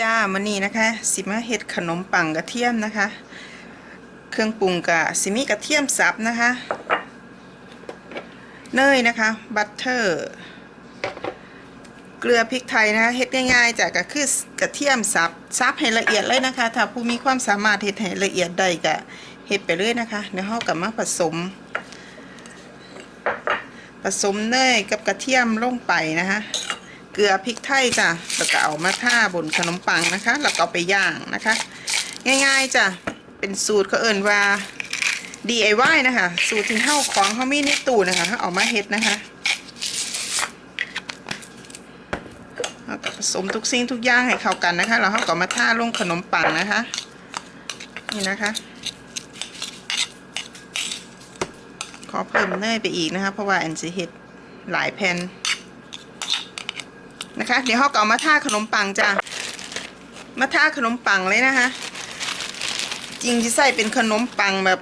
จ้ามันนี้นะคะ สิมาเฮ็ดขนมปังกระเทียมนะคะ เครื่องปรุงกะสิมีกระเทียมสับนะคะ เนยนะคะ บัตเตอร์ เกลือพริกไทยนะคะเฮ็ดง่ายๆจากก็คือกระเทียมสับสับให้ละเอียดเลยนะคะ ถ้าผู้มีความสามารถเฮ็ดให้ละเอียดได้ก็เฮ็ดไปเลยนะคะเดี๋ยวเฮากับมาผสม ผสมเนยกับกระเทียมลงไปนะคะ เกลือพริกไทยจ้ะแล้วก็เอามาท่าบนขนมปังนะคะ แล้วก็เอาไปย่างนะคะ ง่ายๆจ้ะเป็นสูตรเขาเอิ่นว่า DIY นะคะ สูตรที่เฮาของเฮามีในตู้นะคะเฮาเอามาเฮ็ดนะคะแล้วก็ผสมทุกสิ่งทุกอย่างให้เข้ากันนะคะ แล้วเฮาก็เอามาท่าลงขนมปังนะคะ นี่นะคะ ขอเพิ่มเนยไปอีกนะคะ เพราะว่าแอนจะเฮ็ดหลายแผ่น นะคะ เดี๋ยวเขาก็เอามาท่าขนมปังจ้ะมาท่าขนมปังเลยนะคะ จริงที่ใส่เป็นขนมปังแบบ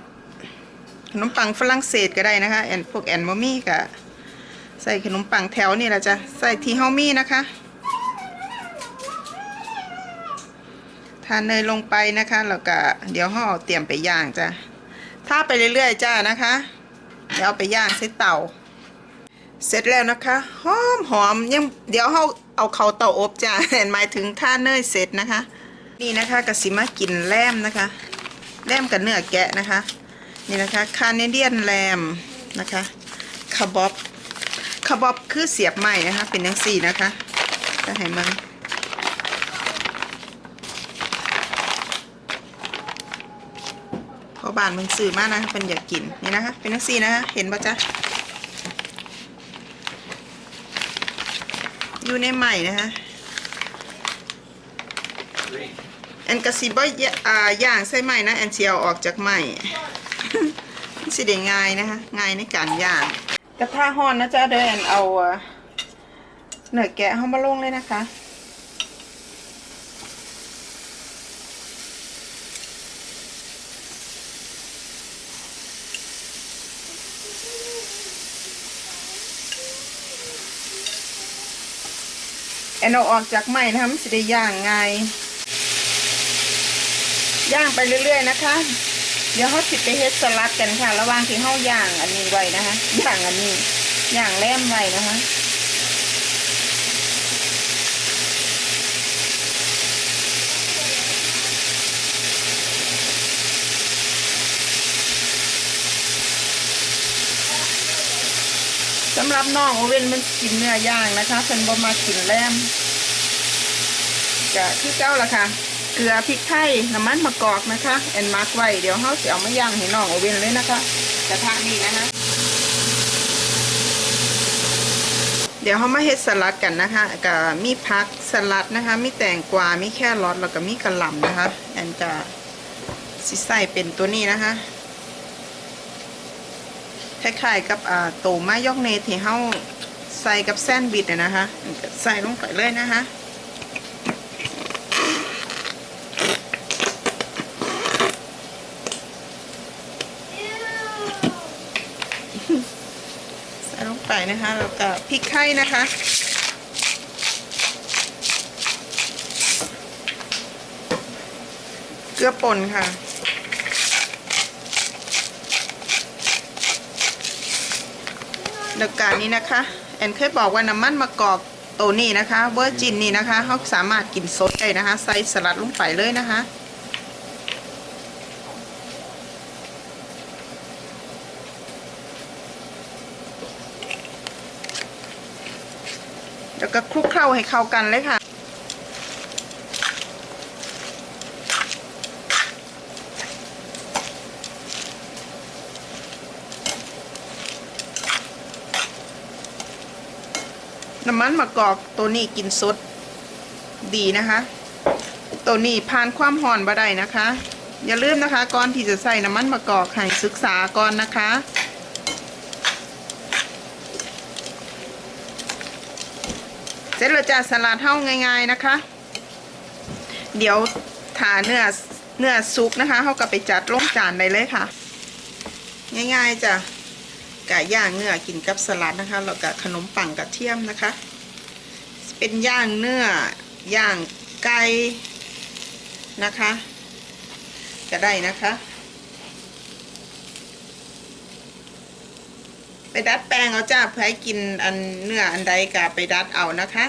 ขนมปังฝรั่งเศสก็ได้นะคะแอนพวกแอนมอมี่ก็ใส่ขนมปังแถวนี่แหละจ้ะใส่ทีเฮามี่นะคะทานเนยลงไปนะคะแล้วก็เดี๋ยวห่อเตรียมไปย่างจ้ะท่าไปเรื่อยๆจ้านะคะเดี๋ยวเอาไปย่างใส่เตา เสร็จแล้วนะคะ หอมหอมยังเดี๋ยวเราเอาเขาเตาอบจ้ะหมายถึงท่าเนยเสร็จนะคะ นี่นะคะกะสิมากินแลมนะคะแลมกับเนื้อแกะนะคะ นี่นะคะคาเนเดียนแลมนะคะคาบอบคาบอบคือเสียบใหม่นะคะ เป็นยังสี่นะคะจะให้มันพอบานมันสื่อมากนะะเป็นอยากกินนี่นะคะ เป็นยังสี่นะคะเห็นปะจ๊ะ อยู่ในใหม่นะคะ แอนกระซิบว่าอ่าย่างใส่ใหม่นะ แอนเชียวออกจากใหม่สิเด้ง่ายนะคะ ง่ายในการย่าง กระทะห้อนนะจ๊ะเดี๋ยวแอนเอาอ่าเนื้อแกะเข้ามาลงเลยนะคะ แอนเอาออกจากไหม้นะคะมันจะได้ย่างไงยย่างไปเรื่อย ๆ นะคะ เดี๋ยวเขาติดไปเฮ็ดสลัดกันค่ะ ระหว่างที่เขาย่างอันนี้ไว้นะคะย่างอันนี้ย่างแล้มไว้นะคะ สำหรับน้องโอเว่นมันกินเนื้อย่างนะคะเพิ่นบ่มากินแลมก็ที่เก้าละค่ะ เกลือพริกไทยน้ำมันมะกอกนะคะแอนมาร์กไว้เดี๋ยวเขาจะเอามาย่างให้น้องโอเว่นเลยนะคะกระทะนี้นะคะเดี๋ยวเขามาเฮ็ดสลัดกันนะคะก็มีผักสลัดนะคะ มีแตงกวา มีแครอทแล้วก็มีกระหล่ำนะคะ แอนจะสิใส่เป็นตัวนี้นะคะ คล้ายๆกับอ่าโตมายองเนสที่เฮาใส่กับแซนด์วิชนะคะใส่ลงไปเลยนะคะใส่ลงไปนะคะแล้วก็พริกไทยนะคะเกลือป่นค่ะ แล้วการนี้นะคะ แอนเคยบอกว่าน้ำมันมะกอกตัวนี้นะคะเวอร์จินนี่นะคะเขาสามารถกินสดได้นะคะ ใส่สลัดลงไปเลยนะคะแล้วก็คลุกเคล้าให้เข้ากันเลยค่ะ น้ำมันมะกอกตัวนี้กินสดดีนะคะ ตัวนี้ผ่านความห่อนบ่ได้นะคะ อย่าลืมนะคะก่อนที่จะใส่น้ำมันมะกอกให้ศึกษาก่อนนะคะเสร็จแล้วจ้าสลัดเท่าง่ายๆนะคะ เดี๋ยวถาเนื้อเนื้อซุกนะคะเขาก็ไปจัดลงจานได้เลยค่ะ ง่ายๆจ้ะ กะย่างเนื้อกินกับสลัดนะคะแล้วก็ขนมปังกระเทียมนะคะ เป็นย่างเนื้อย่างไก่นะคะก็ได้นะคะ ไปดัดแปลงเอาจ้าเพื่อให้กินอันเนื้ออันใดก็ไปดัดเอานะคะ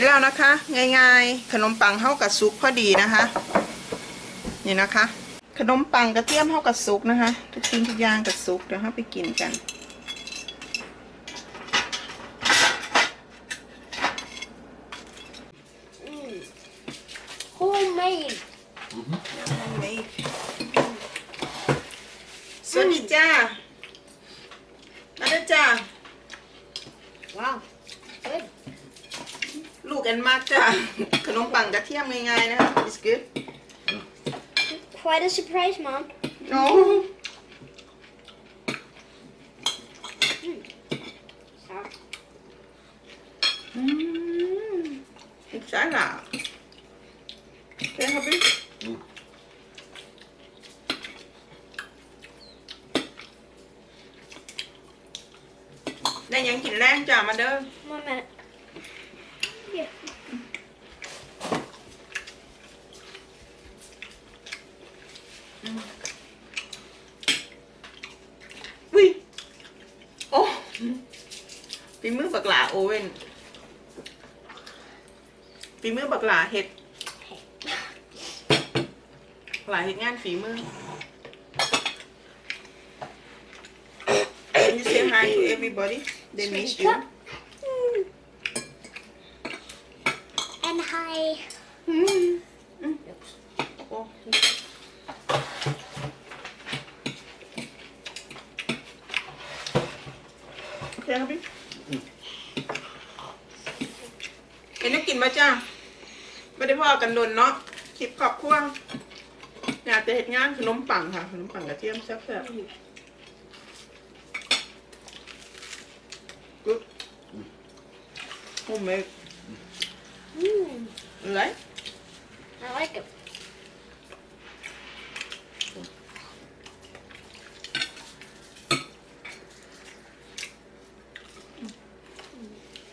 ร็จแล้วนะคะ ง่ายๆ ขนมปังเข้ากับซุปพอดีนะคะ นี่นะคะ ขนมปังกระเทียมเข้ากับซุปนะคะ ทุกสิ่งทุกอย่างกับซุปเดี๋ยวเราไปกินกัน Homemade. สวัสดีจ้ามาเด้อจ้า Wow. Good. ลูกกันมากจ้าขนมปังกระเทียมง่ายๆนะคะ it's good Quite a surprise, Mom. no Sour. อืมใช่ล่ะโอเคครับพี่ได้หยังกินแรงจ้ามาเด้อ One minute. Here. วิโอ้ฝีมือบักหลา โอเว่นฝีมือบักหลาเห็ดหลาเห็ดงานฝีมือ Can you say hi to everybody they miss you And hi. อืมอืมโอ้โอเคครับพี่ เห็นนักกินมาจ้าไม่ได้พ่อกันโดนเนาะคลิปขอบครัวอยากจะเห็ดงานขนมปังค่ะขนมปังกระเทียมแซ่บๆ good homemade Mm, you like I like it.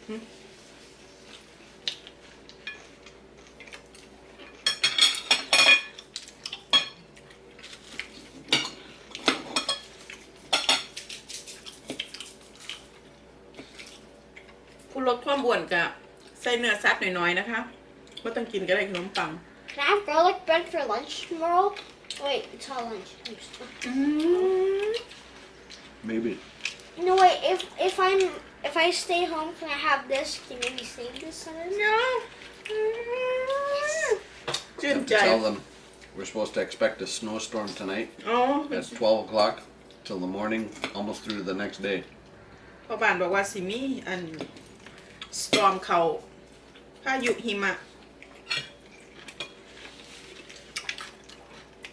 Hmm. ผู้ลดควา อ้วนกะใส่เนื้อสัตว์หน่อยๆนะคะไม่ต้องกินก็ได้ขนมปัง Can I have garlic bread for lunch tomorrow? Wait, it's all lunch. Maybe. No, wait. If if I'm if I stay home, can I have this? Can you maybe save this on it? ชื่น Have to ใจ tell them we're supposed to expect a snowstorm tonight. อ๋อ That's 12 o'clock till the morning, almost through to the next day. พ่อบ้านบอกว่าสิมีอัน สตอมเขาพายุหิมะ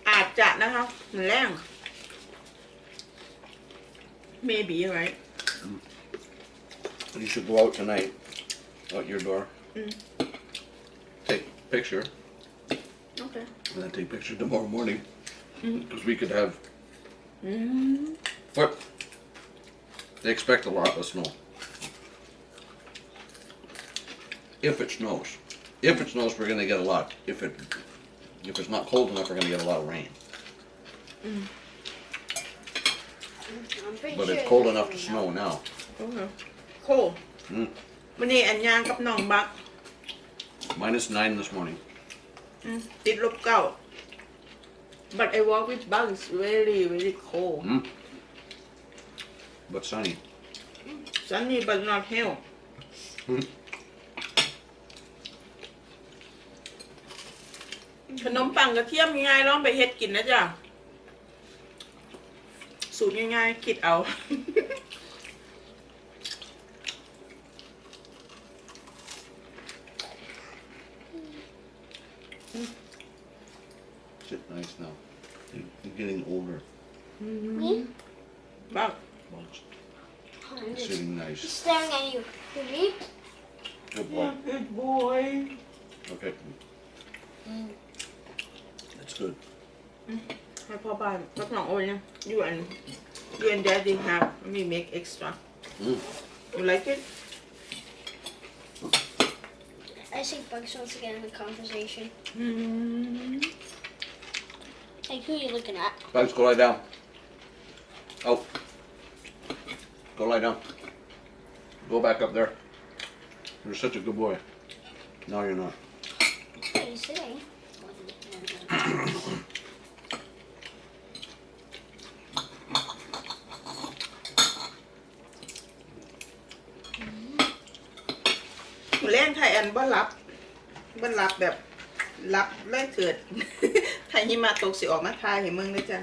อาจจะนะคะมันแรง maybe right You should go out tonight, out your door. Mm. Take a picture, okay and then take a picture tomorrow morning. Because we could have, อืม but they expect a lot of snow. If it snows. If it snows, we're gonna get a lot. If it, if it's not cold enough, we're gonna get a lot of rain. I'm pretty But sure it's cold it's enough to raining snow now. โอเคโค อืม วันนี้อันยางกับน้องบัก Minus nine this morning. อืมติดลบเก้า but I walk with bug is very very cold Mm. But sunny. sunny but not hell ขนมปังกระเทียมง่ายๆลองไปเฮ็ดกินนะจ๊ะสูตรง่ายๆคิดเอา Sit nice now. You're you're getting older. Me? บัก Well, it's Oh, I'm just sitting nice. staring at you. You me? Good boy. good boy Okay. It's good. Mm. Papa, that's not only you and you and Daddy have. me make extra. Mm. You like it? I think Bugs wants to get in the conversation. Mm. Like, who are you looking at? Bugs, go lie down. Oh. Go lie down. Go back up there. You're such a good boy. No, you're not. What are you saying? มื้อแรงไทยแอนบ่รับบ่รับแบบรับไล่เกิดไทยหิมะตกสิออกมาทายเห้เมืองเลยจ้ะ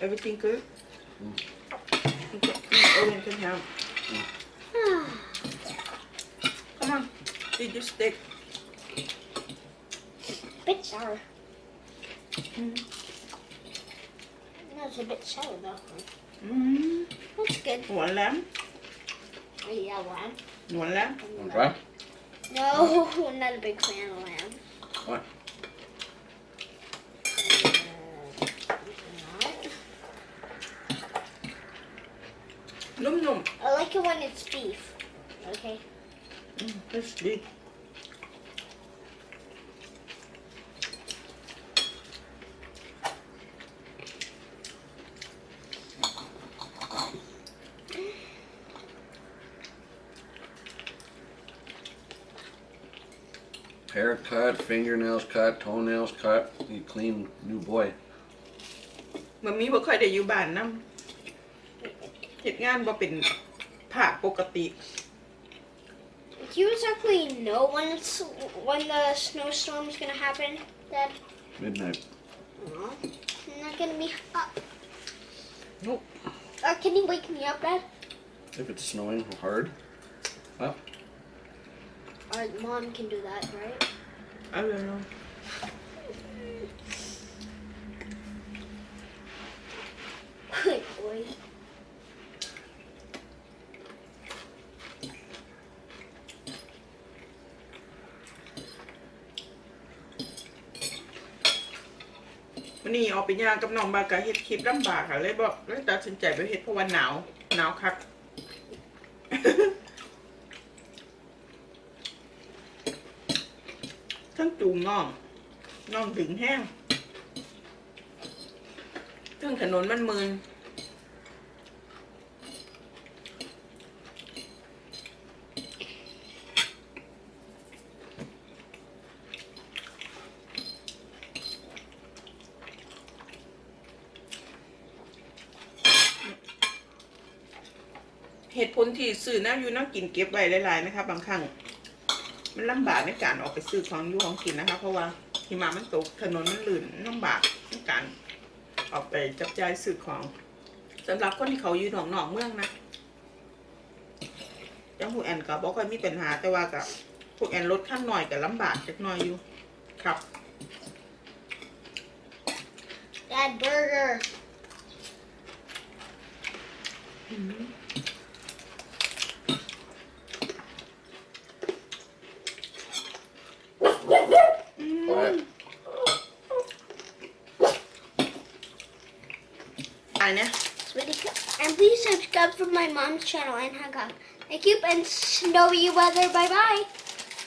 Everything good? Okay. Owen can help. Come on. Did you stick? bit sour. No, it's a bit sour though. Mm. That's good. หวานแหล้ว Oh, yeah, lamb. หวานแล้ว Want to try? No, not a big fan of lamb. Why? Not. นุ่ม I like it when it's beef. Okay. ๆ Mm, That's good. ๆ Hair cut, fingernails cut, toenails cut. You clean new boy. มันมีบ่ค่อยได้อยู่บ้านนำ เฮ็ดงานบ่เป็นภาคปกติ Do you exactly know when it's when the snowstorm's gonna happen, Dad? Midnight. No, I'm not gonna be up. Nope. Uh, can you wake me up, Dad? If it's snowing hard. Well, Or mom can do that, right? I don't know. วันนี้ออกไปย่างกับน้องบากะเฮ็ดคลิปลำบากค่ะเลยบอกเลยตัดสินใจไปเฮ็ดเพราะว่าหนาวหนาวคักทั้งจูงน้องน้องถึงแห้งทั้งถนนมันมืน เหตุผลที่ซื้อน้ำอยู่น้ำกินเก็บไว้หลายๆนะคะบางครั้งมันลำบากในการออกไปซื้อของอยู่ของกินนะคะ เพราะว่าหิมะมันตกถนนมันลื่นลำบากในการออกไปจับจ่ายซื้อของสำหรับคนที่เขาอยู่หนองหนองๆเมืองนะยังผู้แอนก็บอกค่อยมีปัญหาแต่ว่ากับพวกแอนรถขั้นหน่อยกับลำบากจักหน่อยอยู่ครับ Dad, burger. ไป อันเนี้ย It's really good. And please subscribe for my mom's channel and hang on. Thank you and snowy weather. Bye bye.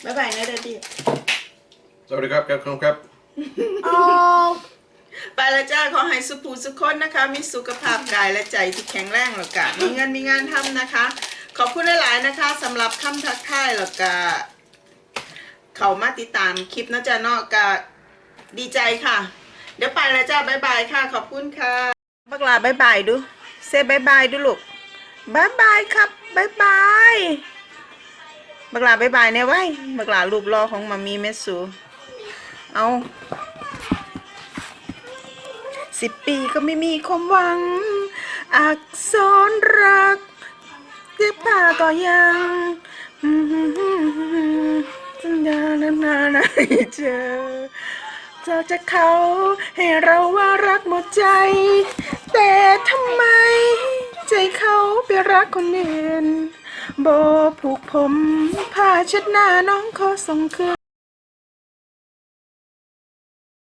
บ๊ายบายนะเดดดี้ Sorry, crap, crap, come crap. Oh. ไปแล้วจ้าขอให้สุภูสุขคนนะคะ มีสุขภาพกายและใจที่แข็งแรงแล้วก็มีเงินมีงานทำนะคะ ขอบคุณหลายๆนะคะสำหรับคำทักทายแล้วก็เขามาติดตามคลิปนะจ๊ะเนาะก็ดีใจค่ะ เดี๋ยวไปแล้วจ้าบ๊ายบายค่ะ ขอบคุณค่ะบักลาบ๊ายบายดูเซบ๊ายบายดูลูก บายบายครับบายบายบักลาบายบายเนี่ยไว้บักลารูปรอของมามีเมสซูเอาสิบปีก็ไม่มีความหวัง อักษรรักเจ็บผ้าก็ยังสัญญานานานาให้เจอเจอจากเขาให้เราว่ารักหมดใจ แต่ทำไม ใจเขาไปรักคนอื่น โบผูกผมผ้าเช็ดหน้าน้องขอส่งคืน